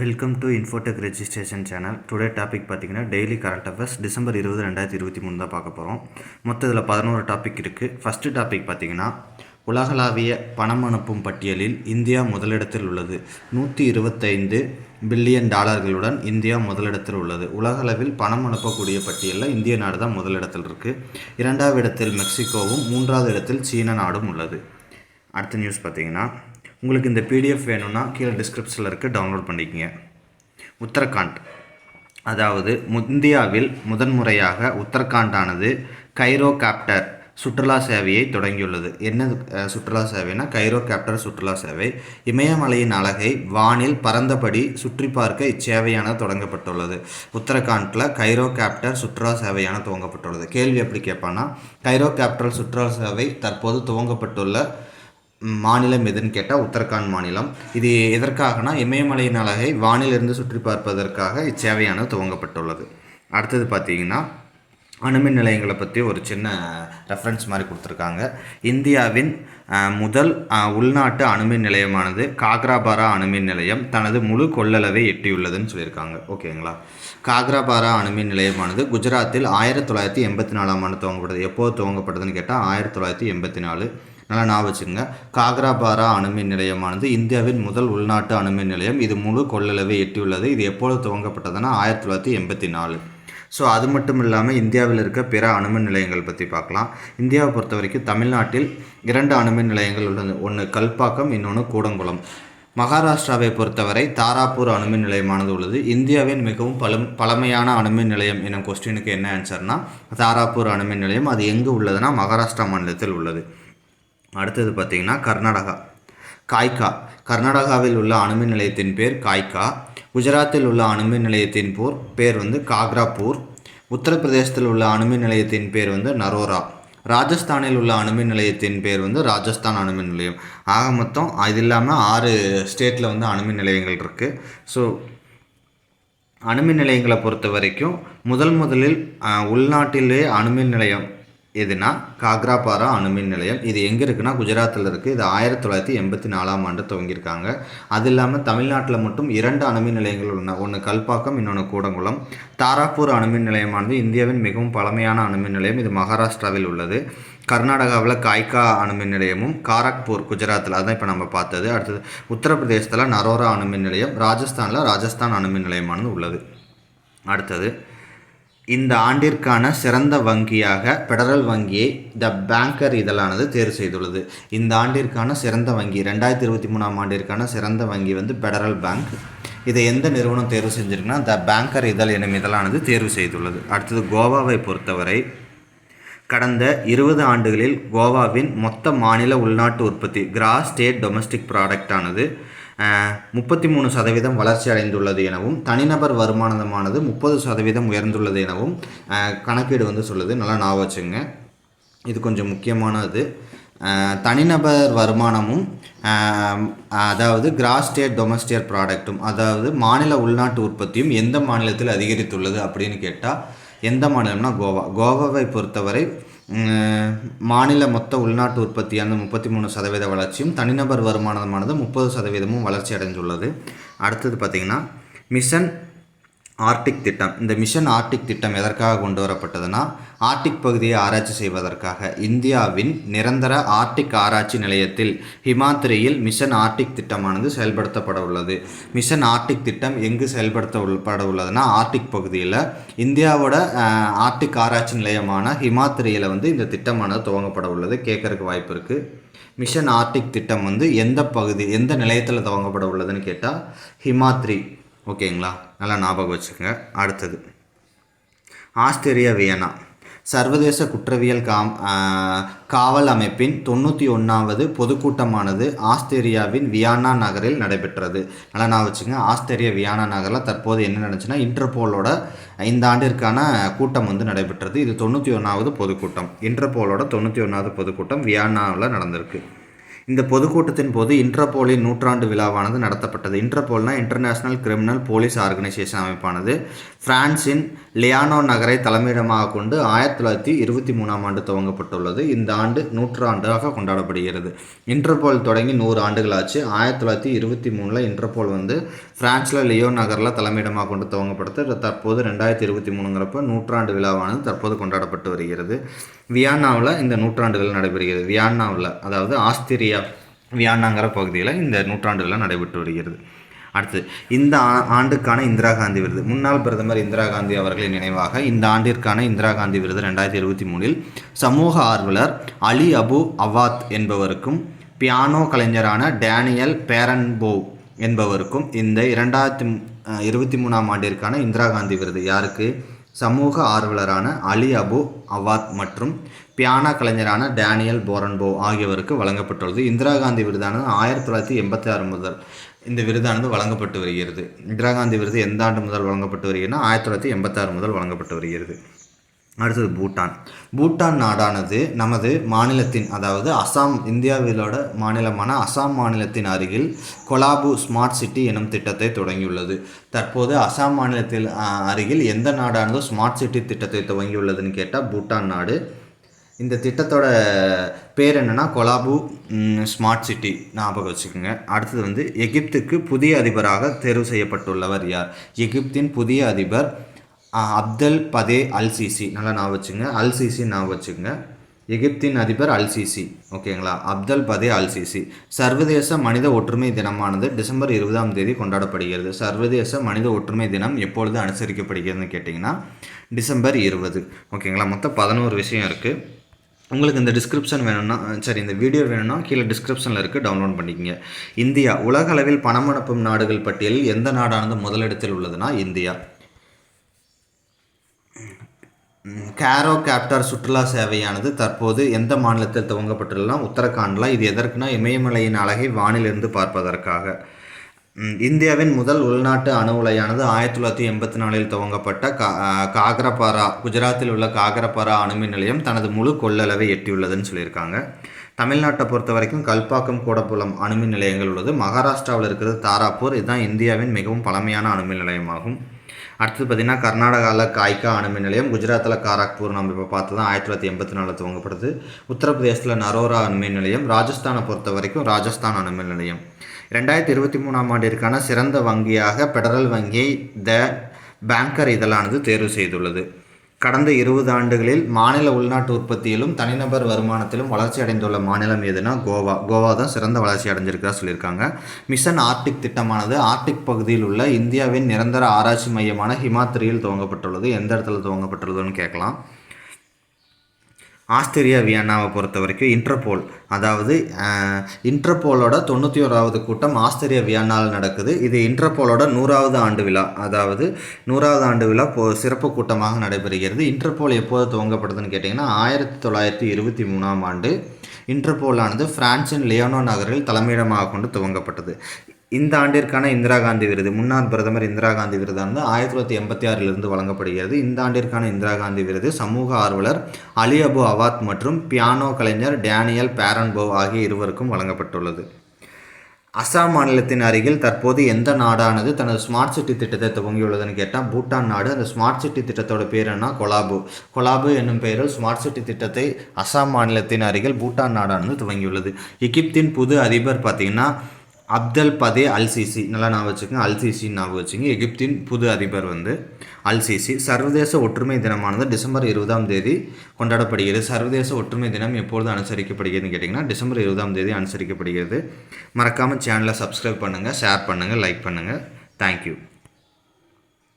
Welcome to Infotech registration channel today topic பார்த்தீங்கன்னா daily current affairs December இருபது ரெண்டாயிரத்தி இருபத்தி மூணு தான் பார்க்க போகிறோம் மொத்தத்தில் பதினோரு டாபிக் இருக்குது ஃபஸ்ட்டு டாபிக் பார்த்தீங்கன்னா உலகளாவிய பணம் அனுப்பும் பட்டியலில் இந்தியா முதலிடத்தில் உள்ளது. நூற்றி இருபத்தைந்து பில்லியன் டாலர்களுடன் இந்தியா முதலிடத்தில் உள்ளது. உலகளவில் பணம் அனுப்பக்கூடிய பட்டியலில் இந்திய நாடு தான் முதலிடத்தில் இருக்குது இரண்டாவது இடத்தில் மெக்சிகோவும் மூன்றாவது இடத்தில் சீன நாடும் உள்ளது. அடுத்த நியூஸ் பார்த்தீங்கன்னா உங்களுக்கு இந்த பிடிஎஃப் வேணும்னா கீழே டிஸ்கிரிப்ஷனில் இருக்குது டவுன்லோட் பண்ணிக்கங்க. உத்தரகாண்ட். அதாவது இந்தியாவில் முதன்முறையாக உத்தரகாண்டானது கைரோ காப்டர் சுற்றுலா சேவையை தொடங்கியுள்ளது. என்ன சுற்றுலா சேவைனா கைரோ கேப்டர் சுற்றுலா சேவை. இமயமலையின் அழகை வானில் பறந்தபடி சுற்றி பார்க்க இச்சேவையானது தொடங்கப்பட்டுள்ளது. உத்தரகாண்டில் கைரோ கேப்டர் சுற்றுலா சேவையான துவங்கப்பட்டுள்ளது. கேள்வி எப்படி கேட்பான்னா கைரோ கேப்டர் சுற்றுலா சேவை தற்போது துவங்கப்பட்டுள்ள மாநிலம் எதுன்னு கேட்டால் உத்தரகாண்ட் மாநிலம். இது எதற்காகனா இமயமலையின் அழகை வானிலிருந்து சுற்றி பார்ப்பதற்காக இச்சேவையானது துவங்கப்பட்டுள்ளது. அடுத்தது பார்த்தீங்கன்னா அணுமின் நிலையங்களை பற்றி ஒரு சின்ன ரெஃபரன்ஸ் மாதிரி கொடுத்துருக்காங்க. இந்தியாவின் முதல் உள்நாட்டு அணுமின் நிலையமானது காக்ராபாரா அணுமின் நிலையம் தனது முழு கொள்ளளவை எட்டியுள்ளதுன்னு சொல்லியிருக்காங்க. ஓகேங்களா? காக்ராபாரா அணுமின் நிலையமானது குஜராத்தில் ஆயிரத்தி தொள்ளாயிரத்தி எண்பத்தி நாலாம் ஆண்டு துவங்கப்பட்டது எப்போது துவங்கப்பட்டதுன்னு கேட்டால் ஆயிரத்தி தொள்ளாயிரத்தி எண்பத்தி நாலு. நல்லா ஞாபகம் வச்சுக்கோங்க. காக்ராபாரா அணுமின் நிலையமானது இந்தியாவின் முதல் உள்நாட்டு அணுமின் நிலையம். இது முழு கொள்ளளவை எட்டியுள்ளது. இது எப்பொழுது துவங்கப்பட்டதுன்னா ஆயிரத்தி தொள்ளாயிரத்தி எண்பத்தி நாலு. ஸோ அது மட்டும் இல்லாமல் இந்தியாவில் இருக்க பிற அணுமின் நிலையங்கள் பற்றி பார்க்கலாம். இந்தியாவை பொறுத்த வரைக்கும் தமிழ்நாட்டில் இரண்டு அணுமின் நிலையங்கள் உள்ளது. ஒன்று கல்பாக்கம் இன்னொன்று கூடங்குளம். மகாராஷ்டிராவை பொறுத்தவரை தாராப்பூர் அணுமின் நிலையமானது உள்ளது. இந்தியாவின் மிகவும் பழம் பழமையான அணுமின் நிலையம் எனும் கொஸ்டினுக்கு என்ன ஆன்சர்னா தாராப்பூர் அணுமின் நிலையம். அது எங்கே உள்ளதுன்னா மகாராஷ்டிரா மாநிலத்தில் உள்ளது. அடுத்தது பார்த்திங்கன்னா கர்நாடகா. காய்கா. கர்நாடகாவில் உள்ள அணுமின் நிலையத்தின் பேர் காய்கா. குஜராத்தில் உள்ள அணுமின் நிலையத்தின் போர் பேர் வந்து காக்ராப்பூர் உத்தரப்பிரதேசத்தில் உள்ள அணுமின் நிலையத்தின் பேர் வந்து நரோரா. ராஜஸ்தானில் உள்ள அணுமின் நிலையத்தின் பேர் வந்து ராஜஸ்தான் அணுமின் நிலையம். ஆக மொத்தம் அது இல்லாமல் ஆறு ஸ்டேட்டில் வந்து அணுமின் நிலையங்கள் இருக்குது ஸோ அணுமின் நிலையங்களை பொறுத்த வரைக்கும் முதல் முதலில் உள்நாட்டிலே அணுமின் நிலையம் எதுனா காக்ராபாரா அணுமின் நிலையம். இது எங்கே இருக்குன்னா குஜராத்தில் இருக்குது இது ஆயிரத்தி தொள்ளாயிரத்தி எண்பத்தி நாலாம் ஆண்டு துவங்கியிருக்காங்க. அது இல்லாமல் தமிழ்நாட்டில் மட்டும் இரண்டு அணுமின் நிலையங்கள் உள்ளன. ஒன்று கல்பாக்கம் இன்னொன்று கூடங்குளம். தாராப்பூர் அணுமின் நிலையமானது இந்தியாவின் மிகவும் பழமையான அணுமின் நிலையம். இது மகாராஷ்டிராவில் உள்ளது. கர்நாடகாவில் காய்கா அணுமின் நிலையமும் காரக்பூர் குஜராத்தில். அதான் இப்போ நம்ம பார்த்தது. அடுத்தது உத்தரப்பிரதேசத்தில் நரோரா அணுமின் நிலையம் ராஜஸ்தானில் ராஜஸ்தான் அணுமின் நிலையமானது உள்ளது. அடுத்தது இந்த ஆண்டிற்கான சிறந்த வங்கியாக பெடரல் வங்கியை த பேங்கர் இதழானது தேர்வு செய்துள்ளது. இந்த ஆண்டிற்கான சிறந்த வங்கி ரெண்டாயிரத்தி இருபத்தி மூணாம் ஆண்டிற்கான சிறந்த வங்கி வந்து பெடரல் பேங்க் இதை எந்த நிறுவனம் தேர்வு செஞ்சிருக்குன்னா த பேங்கர் இதழ் எனும் இதழானது தேர்வு செய்துள்ளது. அடுத்தது கோவாவை பொறுத்தவரை கடந்த இருபது ஆண்டுகளில் கோவாவின் மொத்த மாநில உள்நாட்டு உற்பத்தி கிராஸ் ஸ்டேட் டொமஸ்டிக் ப்ராடக்டானது முப்பத்தி மூணு சதவீதம் வளர்ச்சி அடைந்துள்ளது எனவும் தனிநபர் வருமானமானது முப்பது சதவீதம் உயர்ந்துள்ளது எனவும் கணக்கீடு வந்து சொல்லுது. நல்லா ஞாபகம் வச்சுங்க. இது கொஞ்சம் முக்கியமானது. தனிநபர் வருமானமும் அதாவது கிராஸ் ஸ்டேட் டொமஸ்டியர் ப்ராடக்ட்டும் அதாவது மாநில உள்நாட்டு உற்பத்தியும் எந்த மாநிலத்தில் அதிகரித்துள்ளது அப்படின்னு கேட்டால் எந்த மாநிலம்னா கோவா. கோவாவை பொறுத்தவரை மாநில மொத்த உள்நாட்டு உற்பத்தியானது முப்பத்தி மூணு சதவீத வளர்ச்சியும் தனிநபர் வருமானமானது முப்பது சதவீதமும் வளர்ச்சி அடைந்துள்ளது. அடுத்தது பார்த்திங்கன்னா மிஷன் ஆர்டிக் திட்டம். இந்த மிஷன் ஆர்டிக் திட்டம் எதற்காக கொண்டு வரப்பட்டதுன்னா ஆர்டிக் பகுதியை ஆராய்ச்சி செய்வதற்காக இந்தியாவின் நிரந்தர ஆர்டிக் ஆராய்ச்சி நிலையத்தில் ஹிமாத்திரியில் மிஷன் ஆர்டிக் திட்டமானது செயல்படுத்தப்பட உள்ளது. மிஷன் ஆர்டிக் திட்டம் எங்கு செயல்படுத்த பட உள்ளதுன்னா ஆர்டிக் பகுதியில் இந்தியாவோட ஆர்டிக் ஆராய்ச்சி நிலையமான ஹிமாத்திரியில் வந்து இந்த திட்டமானது துவங்கப்பட உள்ளது. கேட்கறதுக்கு வாய்ப்பு இருக்குது மிஷன் ஆர்டிக் திட்டம் வந்து எந்த பகுதி எந்த நிலையத்தில் துவங்கப்பட உள்ளதுன்னு கேட்டால் ஹிமாத்ரி ஓகேங்களா? நல்லா ஞாபகம் வச்சுக்கோங்க. அடுத்தது. ஆஸ்திரேலியா வியனா சர்வதேச குற்றவியல் காம் காவல் அமைப்பின் தொண்ணூற்றி ஒன்றாவது பொதுக்கூட்டமானது ஆஸ்திரேலியாவின் வியானா நகரில் நடைபெற்றது. நல்லா நான் வச்சுங்க ஆஸ்திரேலியா வியானா நகரில் தற்போது என்ன நடந்துச்சுன்னா இன்டர்போலோட இந்த ஆண்டிற்கான கூட்டம் வந்து நடைபெற்றது. இது தொண்ணூற்றி ஒன்றாவது பொதுக்கூட்டம். இன்டர்போலோட தொண்ணூற்றி ஒன்றாவது பொதுக்கூட்டம் வியானாவில் நடந்திருக்கு. இந்த பொதுக்கூட்டத்தின் போது இன்டர்போலின் நூற்றாண்டு விழாவானது நடத்தப்பட்டது. இன்டர்போல்னா இன்டர்நேஷனல் கிரிமினல் போலீஸ் ஆர்கனைசேஷன் அமைப்பானது. பிரான்சின் லியானோ நகரை தலைமையிடமாக கொண்டு ஆயிரத்தி தொள்ளாயிரத்தி இருபத்தி மூணாம் ஆண்டு துவங்கப்பட்டுள்ளது. இந்த ஆண்டு நூற்றாண்டாக கொண்டாடப்படுகிறது. இன்டர்போல் தொடங்கி நூறு ஆண்டுகள் ஆச்சு. ஆயிரத்தி தொள்ளாயிரத்தி இருபத்தி மூணில் இன்டர்போல் வந்து பிரான்ஸில் லியோ நகரில் தலைமையிடமாக கொண்டு துவங்கப்படுத்து தற்போது ரெண்டாயிரத்தி இருபத்தி மூணுங்கிறப்ப நூற்றாண்டு விழாவானது தற்போது கொண்டாடப்பட்டு வருகிறது. வியானாவில் இந்த நூற்றாண்டுகள் நடைபெறுகிறது. வியான்னாவில் அதாவது ஆஸ்திரியா வியன்னாங்கிற பகுதியில் இந்த நூற்றாண்டுகளில் நடைபெற்று வருகிறது. அடுத்து இந்த ஆ- ஆண்டுக்கான இந்திரா காந்தி விருது. முன்னாள் பிரதமர் இந்திரா காந்தி அவர்களின் நினைவாக இந்த ஆண்டிற்கான இந்திரா காந்தி விருது ரெண்டாயிரத்தி இருபத்தி மூணில் சமூக ஆர்வலர் அலி அபு அவாத் என்பவருக்கும் பியானோ கலைஞரான டேனியல் பேரன்போவ் என்பவருக்கும் இந்த இரண்டாயிரத்தி இருபத்தி மூணாம் ஆண்டிற்கான இந்திரா காந்தி விருது யாருக்கு? சமூக ஆர்வலரான அலி அபு அவாத் மற்றும் பியானா கலைஞரான டேனியல் போரன்போ ஆகியோருக்கு வழங்கப்பட்டுள்ளது. இந்திரா காந்தி விருதானது ஆயிரத்தி தொள்ளாயிரத்தி எண்பத்தி ஆறு முதல் இந்த விருதானது வழங்கப்பட்டு வருகிறது. இந்திரா காந்தி விருது எந்த ஆண்டு முதல் வழங்கப்பட்டு வருகிறதுனா ஆயிரத்தி தொள்ளாயிரத்தி எண்பத்தாறு முதல் வழங்கப்பட்டு வருகிறது. அடுத்தது பூட்டான். பூட்டான் நாடானது நமது மாநிலத்தின் அதாவது அசாம் இந்தியாவிலோட மாநிலமான அசாம் மாநிலத்தின் அருகில் கொலாபு ஸ்மார்ட் சிட்டி எனும் திட்டத்தை தொடங்கியுள்ளது. தற்போது அசாம் மாநிலத்தில் அருகில் எந்த நாடானது ஸ்மார்ட் சிட்டி திட்டத்தை துவங்கியுள்ளதுன்னு கேட்டால் பூட்டான் நாடு. இந்த திட்டத்தோட பேர் என்னன்னா கொலாபு ஸ்மார்ட் சிட்டி ஞாபகம் வச்சுக்கோங்க. அடுத்தது வந்து எகிப்துக்கு புதிய அதிபராக தேர்வு செய்யப்பட்டுள்ளவர் யார்? எகிப்தின் புதிய அதிபர் அப்தல் பதே அல் சிசி நல்லா ஞாபகம் வச்சுங்க. அல் சிசி ஞாபகம் வச்சுக்கோங்க. எகிப்தின் அதிபர் அல் சிசி ஓகேங்களா? அப்தல் பதே அல் சிசி சர்வதேச மனித ஒற்றுமை தினமானது டிசம்பர் இருபதாம் தேதி கொண்டாடப்படுகிறது. சர்வதேச மனித ஒற்றுமை தினம் எப்பொழுது அனுசரிக்கப்படுகிறதுன்னு கேட்டிங்கன்னா டிசம்பர் இருபது. ஓகேங்களா? மொத்தம் பதினோரு விஷயம் இருக்குது உங்களுக்கு இந்த டிஸ்கிரிப்ஷன் வேணும்னா சரி இந்த வீடியோ வேணும்னா கீழே டிஸ்கிரிப்ஷனில் இருக்குது டவுன்லோட் பண்ணிக்கங்க. இந்தியா உலக அளவில் பணம் அனுப்பும் நாடுகள் பட்டியலில் எந்த நாடானது முதலிடத்தில் உள்ளதுன்னா இந்தியா. கேரோ கேப்டர் சுற்றுலா சேவையானது தற்போது எந்த மாநிலத்தில் துவங்கப்பட்டுள்ளனா உத்தரகாண்டில். இது எதற்குனா இமயமலையின் அழகை வானிலிருந்து பார்ப்பதற்காக. இந்தியாவின் முதல் உள்நாட்டு அணு உலையானது ஆயிரத்தி தொள்ளாயிரத்தி எண்பத்தி நாலில் துவங்கப்பட்ட கா காகரபாரா குஜராத்தில் உள்ள காகரபாரா அணுமின் நிலையம் தனது முழு கொள்ளளவை எட்டியுள்ளதுன்னு சொல்லியிருக்காங்க. தமிழ்நாட்டை பொறுத்த வரைக்கும் கல்பாக்கம் கூடப்புலம் அணுமின் நிலையங்கள் உள்ளது. மகாராஷ்டிராவில் இருக்கிறது தாராப்பூர். இதுதான் இந்தியாவின் மிகவும் பழமையான அணுமின் நிலையமாகும். அடுத்தது பார்த்திங்கன்னா கர்நாடகாவில் காய்கா அணுமின் நிலையம் குஜராத்தில் காராக்பூர் நம்ம இப்போ பார்த்து தான் ஆயிரத்தி தொள்ளாயிரத்தி எண்பத்தி நாலில் துவங்கப்படுது. உத்தரப்பிரதேசத்தில் நரோரா அணுமின் நிலையம் ராஜஸ்தானை பொறுத்த வரைக்கும் ராஜஸ்தான் அணுமின் நிலையம். ரெண்டாயிரத்தி இருபத்தி மூணாம் ஆண்டிற்கான சிறந்த வங்கியாக பெடரல் வங்கியை த பேங்கர் இதழானது தேர்வு செய்துள்ளது. கடந்த இருபது ஆண்டுகளில் மாநில உள்நாட்டு உற்பத்தியிலும் தனிநபர் வருமானத்திலும் வளர்ச்சி அடைந்துள்ள மாநிலம் எதுனா கோவா. கோவா தான் சிறந்த வளர்ச்சி அடைஞ்சிருக்கா சொல்லியிருக்காங்க. மிஷன் ஆர்டிக் திட்டமானது ஆர்டிக் பகுதியில் உள்ள இந்தியாவின் நிரந்தர ஆராய்ச்சி மையமான ஹிமாத்திரியில் துவங்கப்பட்டுள்ளது. எந்த இடத்துல துவங்கப்பட்டுள்ளதுன்னு கேட்கலாம். ஆஸ்திரியா வியன்னாவை பொறுத்த வரைக்கும் இன்டர்போல். அதாவது இன்டர்போலோட தொண்ணூற்றி ஓராவது கூட்டம் ஆஸ்திரியா வியன்னாவில் நடக்குது. இது இன்டர்போலோட நூறாவது ஆண்டு விழா. அதாவது நூறாவது ஆண்டு விழா போ சிறப்பு கூட்டமாக நடைபெறுகிறது. இன்டர்போல் எப்போது துவங்கப்படுதுன்னு கேட்டிங்கன்னா ஆயிரத்தி தொள்ளாயிரத்தி இருபத்தி மூணாம் ஆண்டு இன்டர்போலானது பிரான்சின் லியோனோ நகரில் தலைமையிடமாக கொண்டு துவங்கப்பட்டது. இந்த ஆண்டிற்கான இந்திரா காந்தி விருது. முன்னாள் பிரதமர் இந்திரா காந்தி விருதானது ஆயிரத்தி தொள்ளாயிரத்தி எண்பத்தி ஆறிலிருந்து வழங்கப்படுகிறது. இந்த ஆண்டிற்கான இந்திரா காந்தி விருது சமூக ஆர்வலர் அலி அபு அவாத் மற்றும் பியானோ கலைஞர் டேனியல் பேரன்போவ் ஆகிய இருவருக்கும் வழங்கப்பட்டுள்ளது. அசாம் மாநிலத்தின் அருகில் தற்போது எந்த நாடானது தனது ஸ்மார்ட் சிட்டி திட்டத்தை துவங்கியுள்ளதுன்னு கேட்டால் பூட்டான் நாடு. அந்த ஸ்மார்ட் சிட்டி திட்டத்தோட பேர் என்ன? கொலாபு. கொலாபு என்னும் பெயரில் ஸ்மார்ட் சிட்டி திட்டத்தை அசாம் மாநிலத்தின் அருகில் பூட்டான் நாடானது துவங்கியுள்ளது. எகிப்தின் புது அதிபர் பார்த்தீங்கன்னா அப்தல் பதே அல்சிசி. நல்லா ஞாபகம் வச்சுக்கோங்க. அல்சிசின்னு ஞாபகம் வச்சுங்க எகிப்தின் புது அதிபர் வந்து அல்சிசி. சர்வதேச ஒற்றுமை தினமானது டிசம்பர் இருபதாம் தேதி கொண்டாடப்படுகிறது. சர்வதேச ஒற்றுமை தினம் எப்பொழுது அனுசரிக்கப்படுகிறதுன்னு கேட்டிங்கன்னா டிசம்பர் இருபதாம் தேதி அனுசரிக்கப்படுகிறது. மறக்காமல் சேனலை சப்ஸ்கிரைப் பண்ணுங்கள் ஷேர் பண்ணுங்கள் லைக் பண்ணுங்கள் தேங்க்யூ